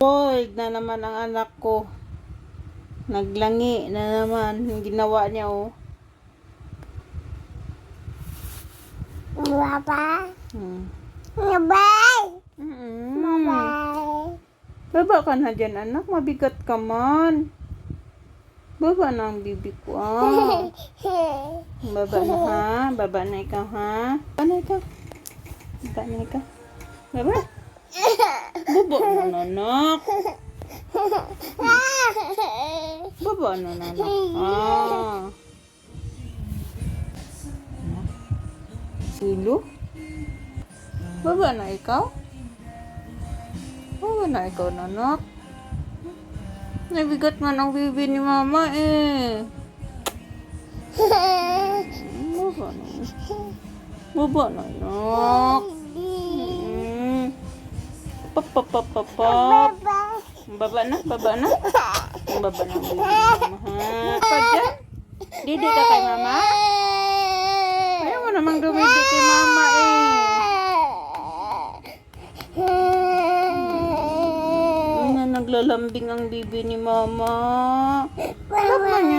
Spoiled na naman ang anak ko. Naglangi na naman yung ginawa niya oh. Bye-bye. Hmm. Bye-bye. Mm. Bye-bye. Baba ka na dyan anak, mabigat ka man. Baba na ang bibi ko ah. Baba na ha, baba na ikaw ha. Baba na ikaw. Baba na ikaw. Baba. Baba na anak. Baba na anak. Ah. Silo? Baba na ikaw? Baba na ikaw, nanak. Nabigat man ang bibi ni mama eh. Baba na. Baba na, anak. Pop, pop, pop, pop, pop. Baba na, baba na. Baba na? Pa dyan? Didi ka kay mama? Ayaw mo namang dumidi kay mama eh. Ay, na naglalambing ang bibi ni mama. Niya